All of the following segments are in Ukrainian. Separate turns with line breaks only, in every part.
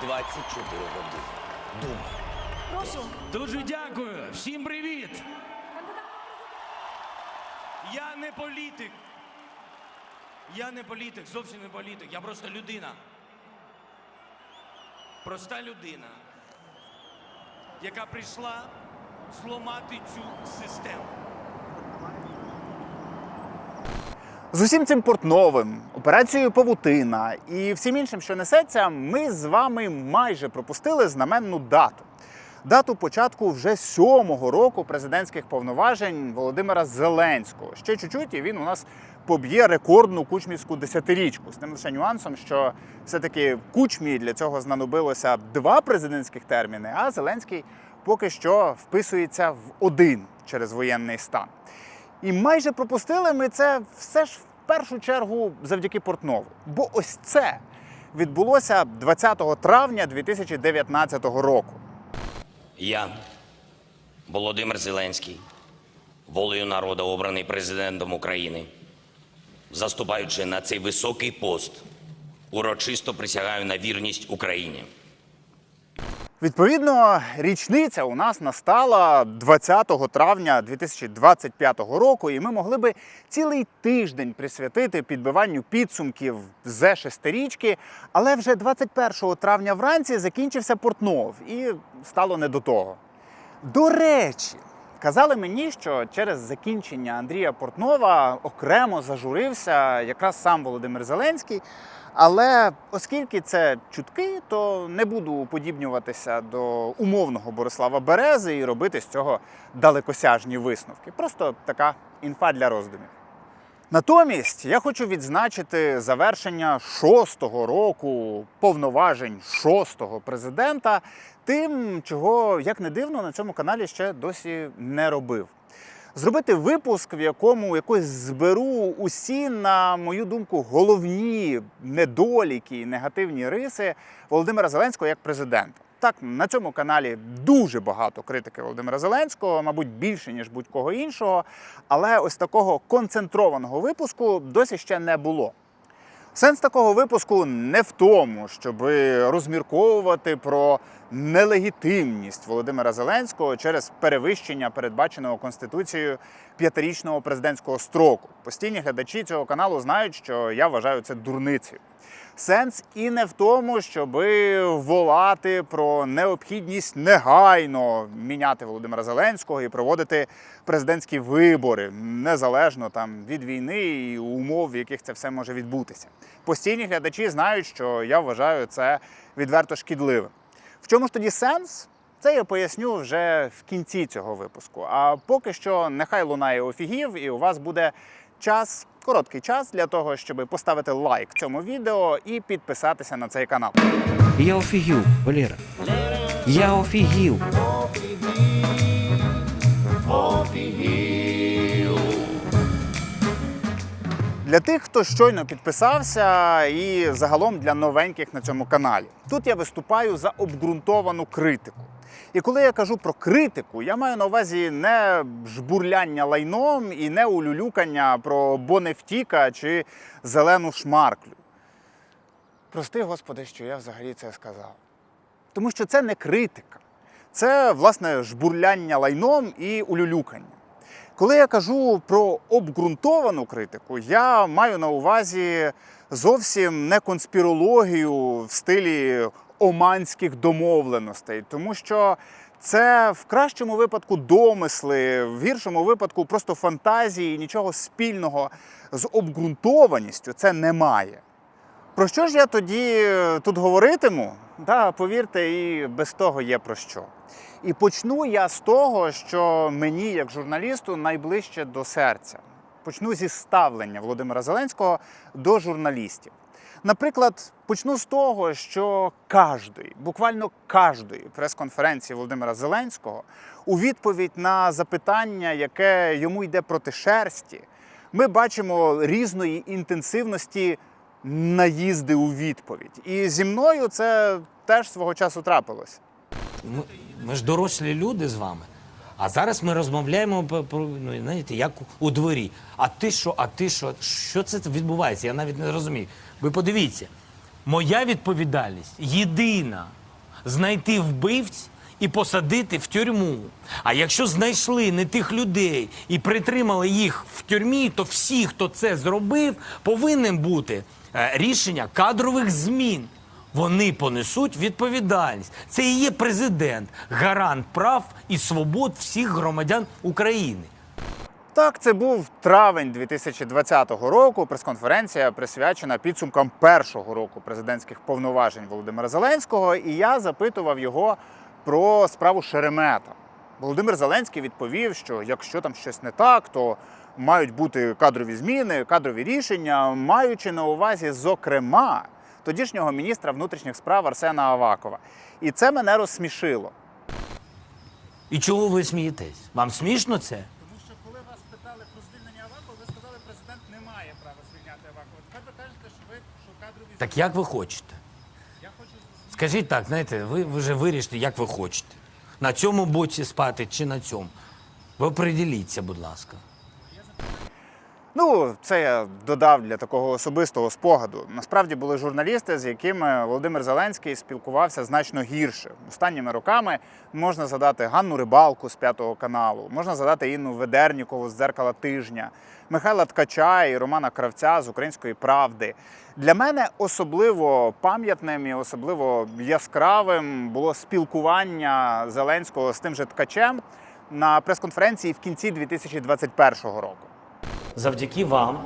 24 години. Думай.
Прошу.
Дуже дякую. Всім привіт. Я не політик. Я не політик, зовсім не політик. Я просто людина. Проста людина, яка прийшла зламати цю систему.
З усім цим портновим, операцією Павутина і всім іншим, що несеться, ми з вами майже пропустили знаменну дату. Дату початку вже сьомого року президентських повноважень Володимира Зеленського. Ще чуть-чуть, і він у нас поб'є рекордну кучмівську десятирічку. З тим лише нюансом, що все-таки в кучмі для цього знадобилося два президентських терміни, а Зеленський поки що вписується в один через воєнний стан. І майже пропустили ми це все ж в першу чергу завдяки Портнову. Бо ось це відбулося 20 травня 2019 року.
Я, Володимир Зеленський, волею народу обраний президентом України, заступаючи на цей високий пост, урочисто присягаю на вірність Україні.
Відповідно, річниця у нас настала 20 травня 2025 року, і ми могли би цілий тиждень присвятити підбиванню підсумків з шестирічки, але вже 21 травня вранці закінчився Портнов і стало не до того. До речі, казали мені, що через закінчення Андрія Портнова окремо зажурився якраз сам Володимир Зеленський. Але оскільки це чутки, то не буду уподібнюватися до умовного Борислава Берези і робити з цього далекосяжні висновки. Просто така інфа для роздумів. Натомість я хочу відзначити завершення шостого року повноважень шостого президента тим, чого, як не дивно, на цьому каналі ще досі не робив. Зробити випуск, в якому якось зберу усі, на мою думку, головні недоліки і негативні риси Володимира Зеленського як президента. Так, на цьому каналі дуже багато критики Володимира Зеленського, мабуть, більше ніж будь-кого іншого. Але ось такого концентрованого випуску досі ще не було. Сенс такого випуску не в тому, щоб розмірковувати про нелегітимність Володимира Зеленського через перевищення передбаченого конституцією п'ятирічного президентського строку. Постійні глядачі цього каналу знають, що я вважаю це дурницею. Сенс і не в тому, щоб волати про необхідність негайно міняти Володимира Зеленського і проводити президентські вибори незалежно там від війни і умов, в яких це все може відбутися. Постійні глядачі знають, що я вважаю це відверто шкідливим. В чому ж тоді сенс? Це я поясню вже в кінці цього випуску. А поки що нехай лунає офігів, і у вас буде час, короткий час для того, щоб поставити лайк цьому відео і підписатися на цей канал.
Я офігів, Валера. Я офігів.
Для тих, хто щойно підписався, і загалом для новеньких на цьому каналі. Тут я виступаю за обґрунтовану критику. І коли я кажу про критику, я маю на увазі не жбурляння лайном і не улюлюкання про Бонефтіка чи зелену шмарклю. Прости, Господи, що я взагалі це сказав. Тому що це не критика, це власне жбурляння лайном і улюлюкання. Коли я кажу про обґрунтовану критику, я маю на увазі зовсім не конспірологію в стилі оманських домовленостей, тому що це в кращому випадку домисли, в гіршому випадку просто фантазії, нічого спільного з обґрунтованістю це немає. Про що ж я тоді тут говоритиму? Да, повірте, і без того є про що. І почну я з того, що мені, як журналісту, найближче до серця. Почну зі ставлення Володимира Зеленського до журналістів. Наприклад, почну з того, що кожної, буквально кожної прес-конференції Володимира Зеленського у відповідь на запитання, яке йому йде проти шерсті, ми бачимо різної інтенсивності наїзди у відповідь. І зі мною це теж свого часу трапилось.
Ми, ми ж дорослі люди з вами. А зараз ми розмовляємо про, ну, знаєте, як у дворі. А ти що, а ти що? Що це відбувається? Я навіть не розумію. Ви подивіться. Моя відповідальність єдина знайти вбивць і посадити в тюрму. А якщо знайшли не тих людей і притримали їх в тюрмі, то всі, хто це зробив, повинен бути е, рішення кадрових змін. Вони понесуть відповідальність. Це і є президент, гарант прав і свобод всіх громадян України.
Так, це був травень 2020 року. Прес-конференція присвячена підсумкам першого року президентських повноважень Володимира Зеленського. І я запитував його про справу Шеремета. Володимир Зеленський відповів, що якщо там щось не так, то мають бути кадрові зміни, кадрові рішення, маючи на увазі, зокрема, тодішнього міністра внутрішніх справ Арсена Авакова. І це мене розсмішило.
І чого ви смієтесь? Вам смішно це?
Тому що коли вас питали про звільнення Авакова, ви сказали, президент не має права звільняти Авакова. Тепер ви кажете, що ви що кадрові
Так як ви хочете?
я хочу
Скажіть так, знаєте, ви вже вирішите, як ви хочете. На цьому боці спати чи на цьому. Ви оприділіться, будь ласка.
Ну, це я додав для такого особистого спогаду. Насправді були журналісти, з якими Володимир Зеленський спілкувався значно гірше. Останніми роками можна задати Ганну Рибалку з п'ятого каналу, можна задати Інну Ведернікову з дзеркала тижня, Михайла Ткача і Романа Кравця з Української правди. Для мене особливо пам'ятним і особливо яскравим було спілкування Зеленського з тим же ткачем на прес-конференції в кінці 2021 року.
Завдяки вам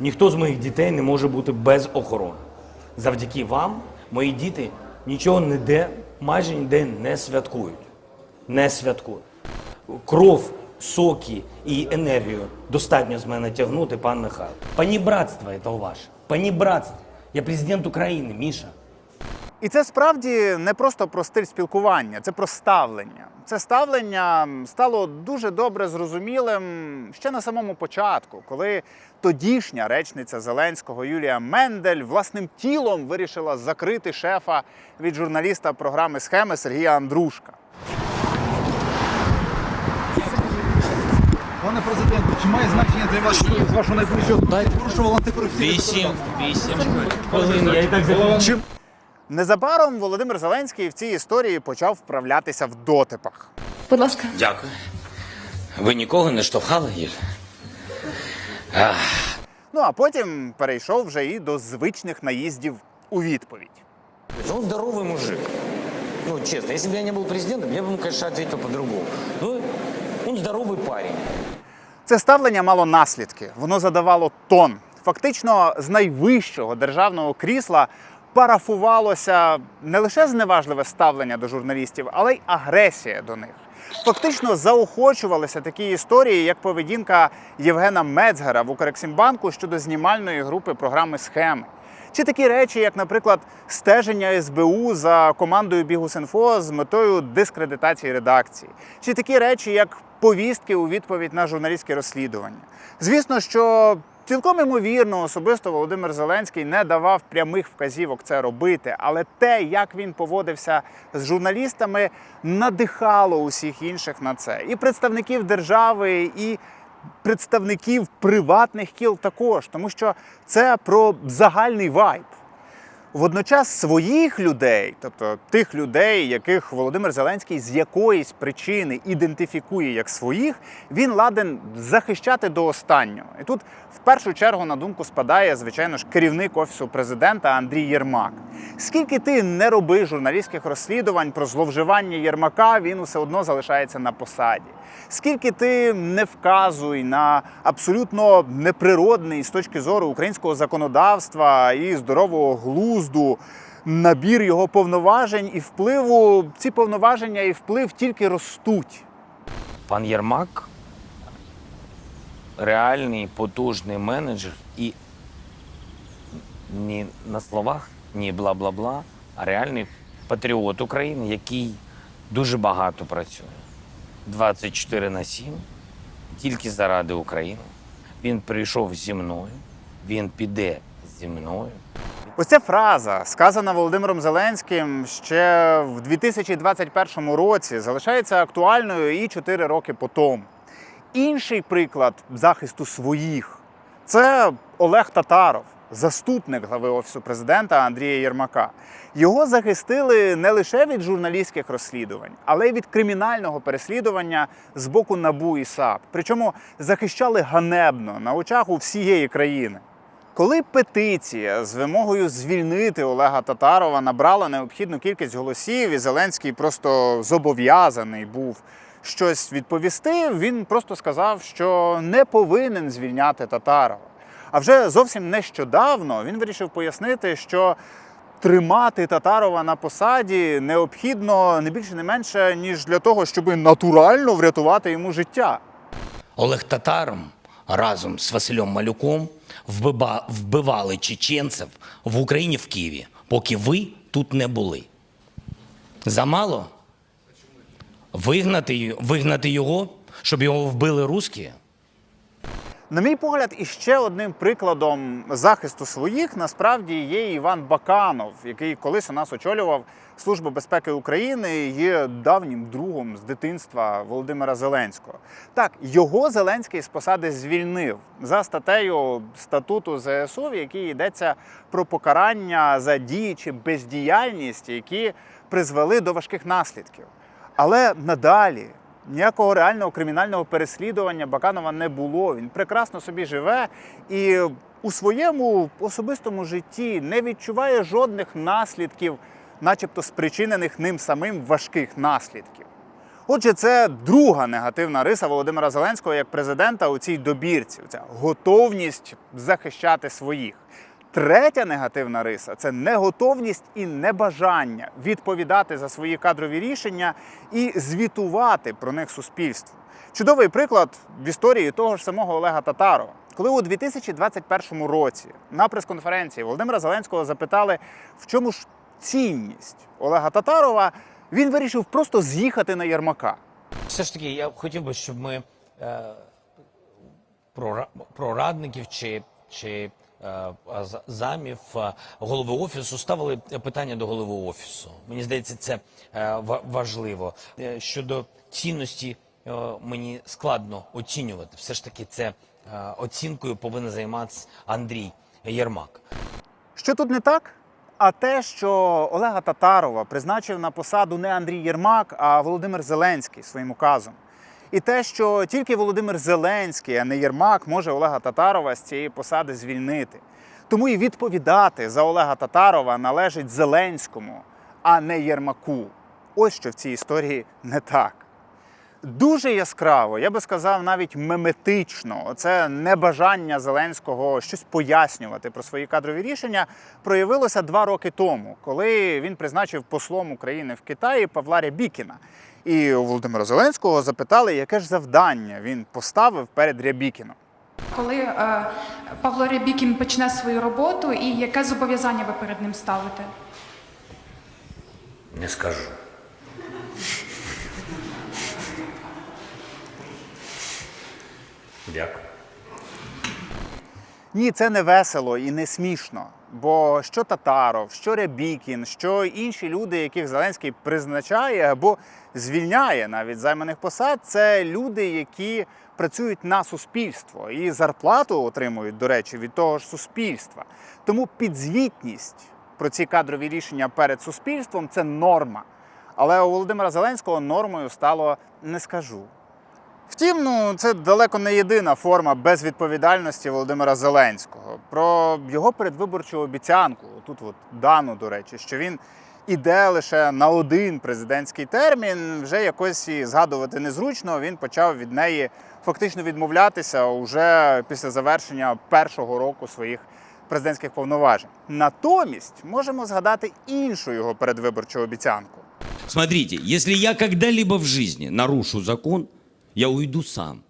ніхто з моїх дітей не може бути без охорони. Завдяки вам мої діти нічого ніде, майже ніде не святкують. Не святкують. Кров, соки і енергію достатньо з мене тягнути, пан Михайло. Панібратство це ваше. Панібратство. Я президент України, Міша.
І це справді не просто про стиль спілкування, це про ставлення. Це ставлення стало дуже добре зрозумілим ще на самому початку, коли тодішня речниця Зеленського Юлія Мендель власним тілом вирішила закрити шефа від журналіста програми Схеми Сергія Андрушка.
Пане президенте, чи має значення для вас, що з вашого найближчого порушував
я і так закінчив.
Незабаром Володимир Зеленський в цій історії почав вправлятися в дотипах.
Будь ласка.
Дякую. Ви нікого не штовхали, Юль? Ах,
Ну а потім перейшов вже і до звичних наїздів у відповідь.
Он здоровый мужик. Ну, честно, если бы я не был президентом, я бы ему, конечно, ответил по-другому. Ну, он здоровый парень.
Це ставлення мало наслідки, воно задавало тон. Фактично, з найвищого державного крісла парафувалося не лише зневажливе ставлення до журналістів, але й агресія до них. Фактично заохочувалися такі історії, як поведінка Євгена Мецгера в Укрексімбанку щодо знімальної групи програми Схеми. Чи такі речі, як, наприклад, стеження СБУ за командою Бігус.Інфо з метою дискредитації редакції, чи такі речі, як повістки у відповідь на журналістське розслідування. Звісно, що цілком імовірно особисто Володимир Зеленський не давав прямих вказівок це робити, але те, як він поводився з журналістами, надихало усіх інших на це. І представників держави, і представників приватних кіл також, тому що це про загальний вайб. Водночас своїх людей, тобто тих людей, яких Володимир Зеленський з якоїсь причини ідентифікує як своїх, він ладен захищати до останнього. І тут в першу чергу на думку спадає, звичайно ж, керівник офісу президента Андрій Єрмак. Скільки ти не роби журналістських розслідувань про зловживання Єрмака, він усе одно залишається на посаді. Скільки ти не вказуй на абсолютно неприродний з точки зору українського законодавства і здорового глузду набір його повноважень і впливу, ці повноваження і вплив тільки ростуть.
Пан Єрмак реальний потужний менеджер і не на словах, ні бла-бла-бла, а реальний патріот України, який дуже багато працює. 24 на 7, тільки заради України. Він прийшов зі мною, він піде зі мною.
Ось ця фраза, сказана Володимиром Зеленським ще в 2021 році, залишається актуальною і 4 роки по тому. Інший приклад захисту своїх це Олег Татаров. Заступник глави офісу президента Андрія Єрмака. Його захистили не лише від журналістських розслідувань, але й від кримінального переслідування з боку НАБУ і САП. Причому захищали ганебно на очах у всієї країни. Коли петиція з вимогою звільнити Олега Татарова набрала необхідну кількість голосів, і Зеленський просто зобов'язаний був щось відповісти, він просто сказав, що не повинен звільняти Татарова. А вже зовсім нещодавно він вирішив пояснити, що тримати Татарова на посаді необхідно не більше не менше, ніж для того, щоб натурально врятувати йому життя.
Олег Татаром разом з Василем Малюком вбива- вбивали чеченців в Україні в Києві, поки ви тут не були. Замало? Вигнати, вигнати його, щоб його вбили русські?
На мій погляд, іще одним прикладом захисту своїх насправді є Іван Баканов, який колись у нас очолював Службу безпеки України і є давнім другом з дитинства Володимира Зеленського. Так, його Зеленський з посади звільнив за статтею статуту ЗСУ, в якій йдеться про покарання за дії чи бездіяльність, які призвели до важких наслідків. Але надалі ніякого реального кримінального переслідування Баканова не було. Він прекрасно собі живе і у своєму особистому житті не відчуває жодних наслідків, начебто спричинених ним самим важких наслідків. Отже, це друга негативна риса Володимира Зеленського як президента у цій добірці. Ця готовність захищати своїх. Третя негативна риса це неготовність і небажання відповідати за свої кадрові рішення і звітувати про них суспільству. Чудовий приклад в історії того ж самого Олега Татарова. Коли у 2021 році на прес-конференції Володимира Зеленського запитали, в чому ж цінність Олега Татарова, він вирішив просто з'їхати на Єрмака.
Все ж таки, я хотів би, щоб ми е, про, про радників чи, чи замів е, голови офісу ставили питання до голови офісу. Мені здається, це е, важливо. Е, Щодо цінності е, мені складно оцінювати. Все ж таки, це е, оцінкою повинен займатися Андрій Єрмак.
Що тут не так? А те, що Олега Татарова призначив на посаду не Андрій Єрмак, а Володимир Зеленський своїм указом. І те, що тільки Володимир Зеленський, а не Єрмак, може Олега Татарова з цієї посади звільнити. Тому і відповідати за Олега Татарова належить Зеленському, а не Єрмаку. Ось що в цій історії не так. Дуже яскраво, я би сказав, навіть меметично, це небажання Зеленського щось пояснювати про свої кадрові рішення проявилося два роки тому, коли він призначив послом України в Китаї Павла Рябікіна. І у Володимира Зеленського запитали, яке ж завдання він поставив перед Рябікіном.
Коли е, Павло Рябікін почне свою роботу і яке зобов'язання ви перед ним ставите?
Не скажу. Дякую.
Ні, це не весело і не смішно. Бо що Татаров, що Рябікін, що інші люди, яких Зеленський призначає або звільняє навіть займаних посад, це люди, які працюють на суспільство і зарплату отримують, до речі, від того ж суспільства. Тому підзвітність про ці кадрові рішення перед суспільством це норма. Але у Володимира Зеленського нормою стало не скажу. Втім, ну це далеко не єдина форма безвідповідальності Володимира Зеленського. Про його передвиборчу обіцянку, тут от дану, до речі, що він іде лише на один президентський термін, вже якось і згадувати незручно. Він почав від неї фактично відмовлятися уже після завершення першого року своїх президентських повноважень. Натомість можемо згадати іншу його передвиборчу обіцянку.
Смотрите, если я когда-либо в жизни нарушу закон, я уйду сам.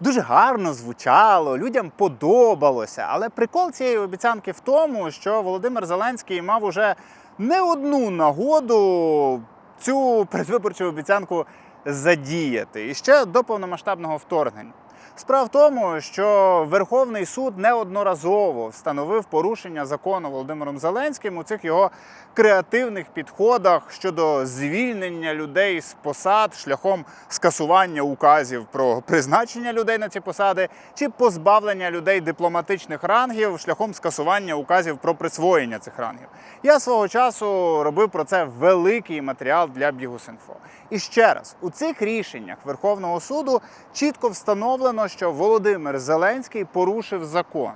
Дуже гарно звучало, людям подобалося. Але прикол цієї обіцянки в тому, що Володимир Зеленський мав уже не одну нагоду цю передвиборчу обіцянку задіяти і ще до повномасштабного вторгнення. Справа в тому, що Верховний суд неодноразово встановив порушення закону Володимиром Зеленським у цих його креативних підходах щодо звільнення людей з посад шляхом скасування указів про призначення людей на ці посади чи позбавлення людей дипломатичних рангів шляхом скасування указів про присвоєння цих рангів. Я свого часу робив про це великий матеріал для Бігус.Інфо. І ще раз, у цих рішеннях Верховного суду чітко встановлено, що Володимир Зеленський порушив закон.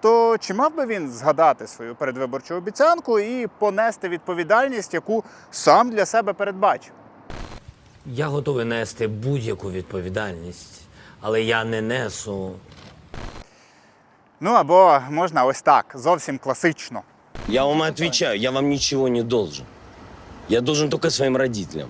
То чи мав би він згадати свою передвиборчу обіцянку і понести відповідальність, яку сам для себе передбачив?
Я готовий нести будь-яку відповідальність, але я не несу.
Ну або можна ось так, зовсім класично.
Я вам отвечаю, я вам ничего не должен. Я должен только своим родителям.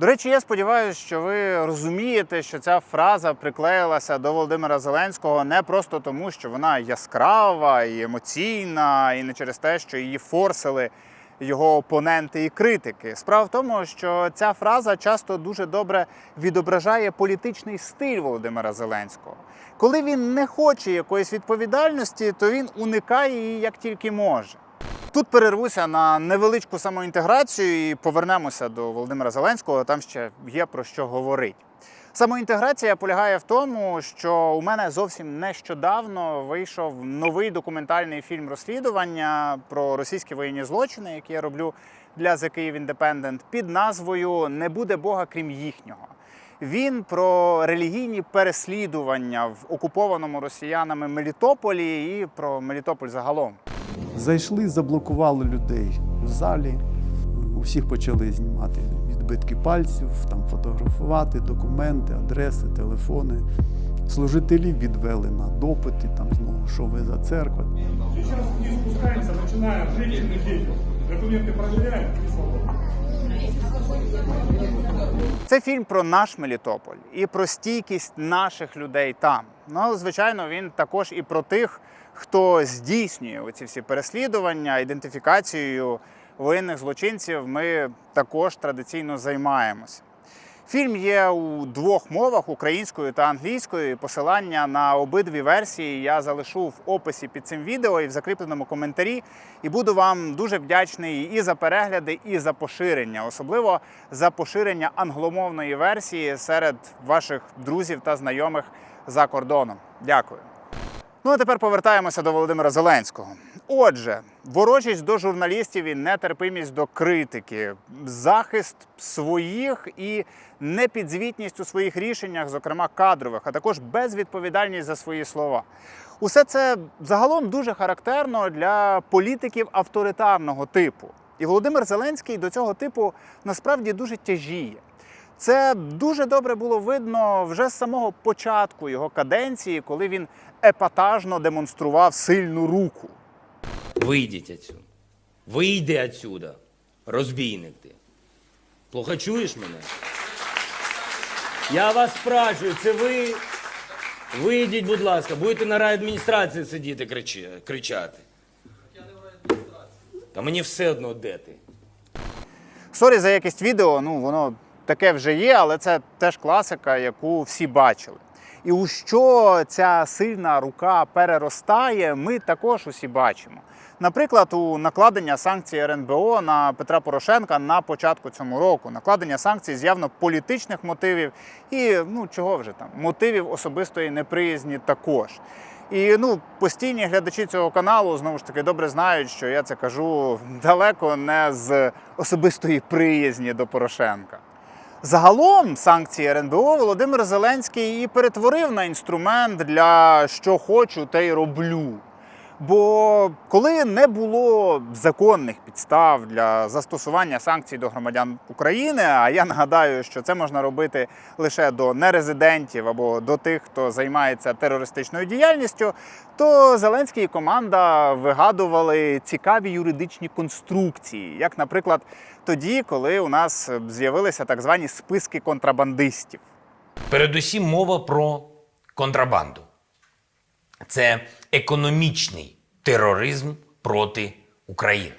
До речі, я сподіваюся, що ви розумієте, що ця фраза приклеїлася до Володимира Зеленського не просто тому, що вона яскрава і емоційна, і не через те, що її форсили його опоненти і критики. Справа в тому, що ця фраза часто дуже добре відображає політичний стиль Володимира Зеленського. Коли він не хоче якоїсь відповідальності, то він уникає її як тільки може. Тут перервуся на невеличку самоінтеграцію і повернемося до Володимира Зеленського. Там ще є про що говорити. Самоінтеграція полягає в тому, що у мене зовсім нещодавно вийшов новий документальний фільм розслідування про російські воєнні злочини, які я роблю для The Kyiv Independent, під назвою Не буде Бога крім їхнього. Він про релігійні переслідування в окупованому росіянами Мелітополі і про Мелітополь загалом.
Зайшли, заблокували людей в залі. У всіх почали знімати відбитки пальців, там фотографувати документи, адреси, телефони. Служителів відвели на допити, там знову що ви за церква.
Сейчас вниз спускаемся, начинаем жить людей. Документы проверяем свободно.
Це фільм про наш Мелітополь і про стійкість наших людей там. Ну, звичайно, він також і про тих, хто здійснює оці всі переслідування, ідентифікацією воєнних злочинців. Ми також традиційно займаємося. Фільм є у двох мовах українською та англійською. Посилання на обидві версії я залишу в описі під цим відео і в закріпленому коментарі. І буду вам дуже вдячний і за перегляди, і за поширення, особливо за поширення англомовної версії серед ваших друзів та знайомих за кордоном. Дякую. Ну а тепер повертаємося до Володимира Зеленського. Отже, ворожість до журналістів і нетерпимість до критики, захист своїх і непідзвітність у своїх рішеннях, зокрема кадрових, а також безвідповідальність за свої слова. Усе це загалом дуже характерно для політиків авторитарного типу. І Володимир Зеленський до цього типу насправді дуже тяжіє. Це дуже добре було видно вже з самого початку його каденції, коли він епатажно демонстрував сильну руку.
Вийдіть отсюда. Вийди отсюда, розбійник ти. Плохо чуєш мене? Я вас спрашиваю, це ви. Вийдіть, будь ласка, будете на райадміністрації сидіти кричати. Та мені все одно де ти.
Сорі за якість відео, ну воно таке вже є, але це теж класика, яку всі бачили. І у що ця сильна рука переростає, ми також усі бачимо. Наприклад, у накладення санкцій РНБО на Петра Порошенка на початку цього року, накладення санкцій з явно політичних мотивів і ну чого вже там, мотивів особистої неприязні також. І ну, постійні глядачі цього каналу знову ж таки добре знають, що я це кажу далеко не з особистої приязні до Порошенка. Загалом санкції РНБО Володимир Зеленський і перетворив на інструмент для що хочу, те й роблю. Бо коли не було законних підстав для застосування санкцій до громадян України, а я нагадаю, що це можна робити лише до нерезидентів або до тих, хто займається терористичною діяльністю, то Зеленський і команда вигадували цікаві юридичні конструкції, як, наприклад, тоді, коли у нас з'явилися так звані списки контрабандистів.
Передусім мова про контрабанду. Це економічний тероризм проти України.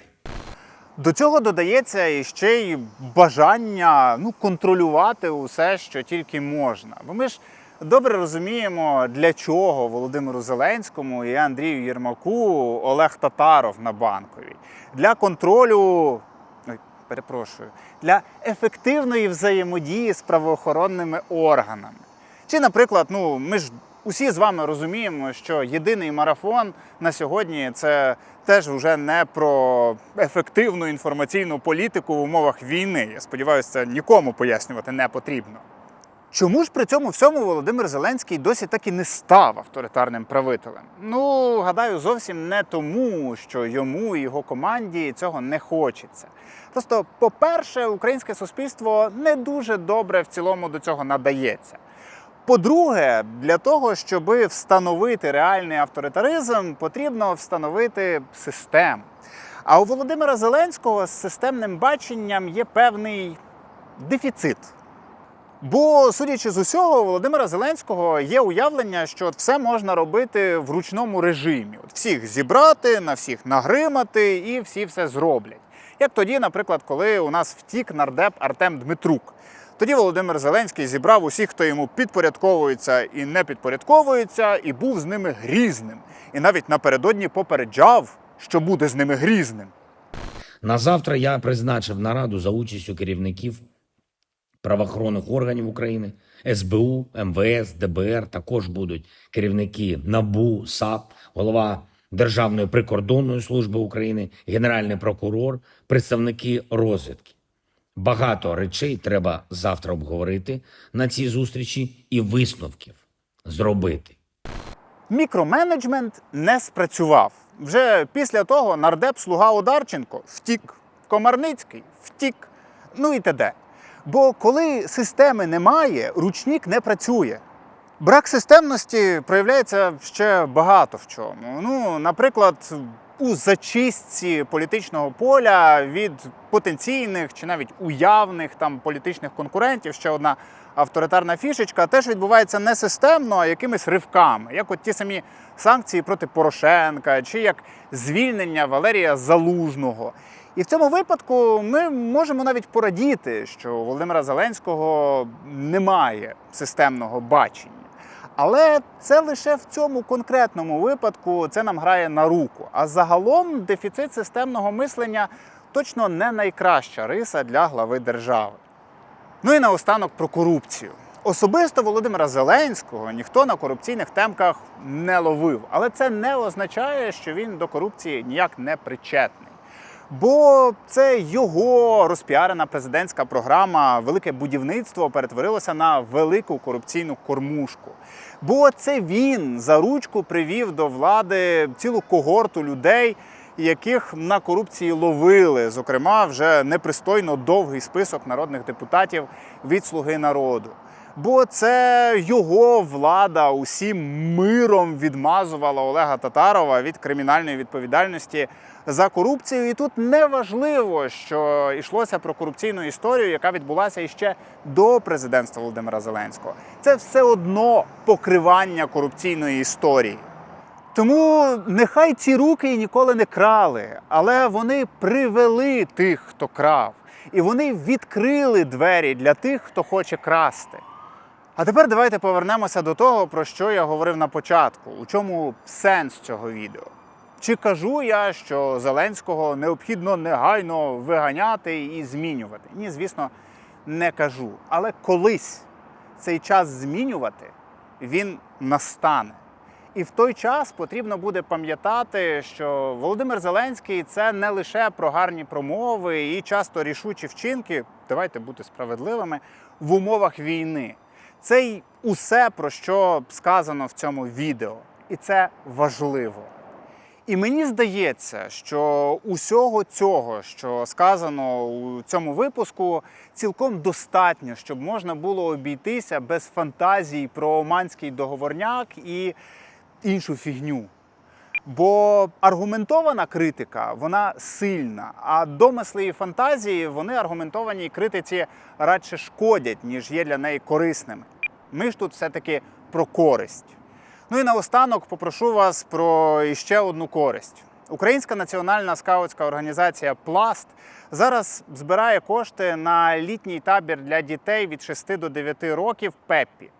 До цього додається іще й бажання ну, контролювати усе, що тільки можна. Бо ми ж добре розуміємо, для чого Володимиру Зеленському і Андрію Єрмаку Олег Татаров на банковій. Для контролю, перепрошую, для ефективної взаємодії з правоохоронними органами. Чи, наприклад, ну ми ж усі з вами розуміємо, що єдиний марафон на сьогодні це теж вже не про ефективну інформаційну політику в умовах війни. Я сподіваюся, це нікому пояснювати не потрібно. Чому ж при цьому всьому Володимир Зеленський досі так і не став авторитарним правителем? Ну, гадаю, зовсім не тому, що йому і його команді цього не хочеться. Просто, по-перше, українське суспільство не дуже добре в цілому до цього надається. По-друге, для того, щоб встановити реальний авторитаризм, потрібно встановити систему. А у Володимира Зеленського з системним баченням є певний дефіцит. Бо, судячи з усього, у Володимира Зеленського є уявлення, що все можна робити в ручному режимі. От всіх зібрати, на всіх нагримати і всі все зроблять. Як тоді, наприклад, коли у нас втік нардеп Артем Дмитрук. Тоді Володимир Зеленський зібрав усіх, хто йому підпорядковується і не підпорядковується, і був з ними грізним. І навіть напередодні попереджав, що буде з ними грізним.
На завтра я призначив нараду за участю керівників правоохоронних органів України, СБУ, МВС, ДБР. Також будуть керівники НАБУ, САП, голова Державної прикордонної служби України, генеральний прокурор, представники розвідки. Багато речей треба завтра обговорити на цій зустрічі і висновків зробити.
Мікроменеджмент не спрацював. Вже після того нардеп слуга Одарченко втік, Комарницький втік, ну і т.д. Бо коли системи немає, ручник не працює. Брак системності проявляється ще багато в чому. Ну, наприклад, у зачистці політичного поля від потенційних чи навіть уявних там політичних конкурентів. Ще одна авторитарна фішечка теж відбувається не системно, а якимись ривками, як от ті самі санкції проти Порошенка, чи як звільнення Валерія Залужного. І в цьому випадку ми можемо навіть порадіти, що Володимира Зеленського немає системного бачення. Але це лише в цьому конкретному випадку це нам грає на руку. А загалом дефіцит системного мислення точно не найкраща риса для глави держави. Ну і наостанок про корупцію. Особисто Володимира Зеленського ніхто на корупційних темках не ловив, але це не означає, що він до корупції ніяк не причетний. Бо це його розпіарена президентська програма Велике будівництво перетворилося на велику корупційну кормушку. Бо це він за ручку привів до влади цілу когорту людей, яких на корупції ловили. Зокрема, вже непристойно довгий список народних депутатів від Слуги народу. Бо це його влада усім миром відмазувала Олега Татарова від кримінальної відповідальності за корупцію. І тут не важливо, що йшлося про корупційну історію, яка відбулася іще до президентства Володимира Зеленського. Це все одно покривання корупційної історії. Тому нехай ці руки ніколи не крали, але вони привели тих, хто крав, і вони відкрили двері для тих, хто хоче красти. А тепер давайте повернемося до того, про що я говорив на початку. У чому сенс цього відео? Чи кажу я, що Зеленського необхідно негайно виганяти і змінювати? Ні, звісно, не кажу. Але колись цей час змінювати він настане. І в той час потрібно буде пам'ятати, що Володимир Зеленський це не лише про гарні промови і часто рішучі вчинки. Давайте бути справедливими в умовах війни. Це й усе, про що сказано в цьому відео, і це важливо. І мені здається, що усього цього, що сказано у цьому випуску, цілком достатньо, щоб можна було обійтися без фантазій про оманський договорняк і іншу фігню. Бо аргументована критика вона сильна, а домисли і фантазії вони аргументованій критиці радше шкодять, ніж є для неї корисними. Ми ж тут все-таки про користь. Ну і наостанок попрошу вас про іще одну користь. Українська національна скаутська організація Пласт зараз збирає кошти на літній табір для дітей від 6 до 9 років Пеппі.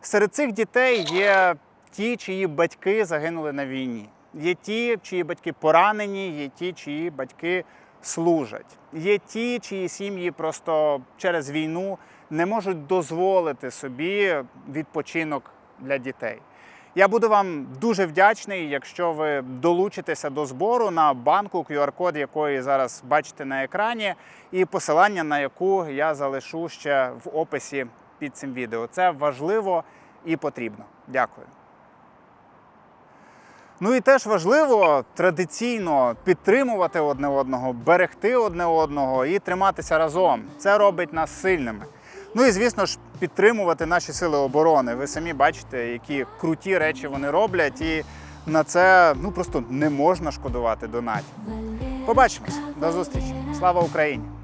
Серед цих дітей є ті, чиї батьки загинули на війні. Є ті, чиї батьки поранені, є ті, чиї батьки служать. Є ті, чиї сім'ї просто через війну не можуть дозволити собі відпочинок для дітей. Я буду вам дуже вдячний, якщо ви долучитеся до збору на банку, QR-код якої зараз бачите на екрані, і посилання на яку я залишу ще в описі під цим відео. Це важливо і потрібно. Дякую. Ну і теж важливо традиційно підтримувати одне одного, берегти одне одного і триматися разом. Це робить нас сильними. Ну і звісно ж, підтримувати наші сили оборони. Ви самі бачите, які круті речі вони роблять, і на це ну просто не можна шкодувати донатів. Побачимось, до зустрічі. Слава Україні!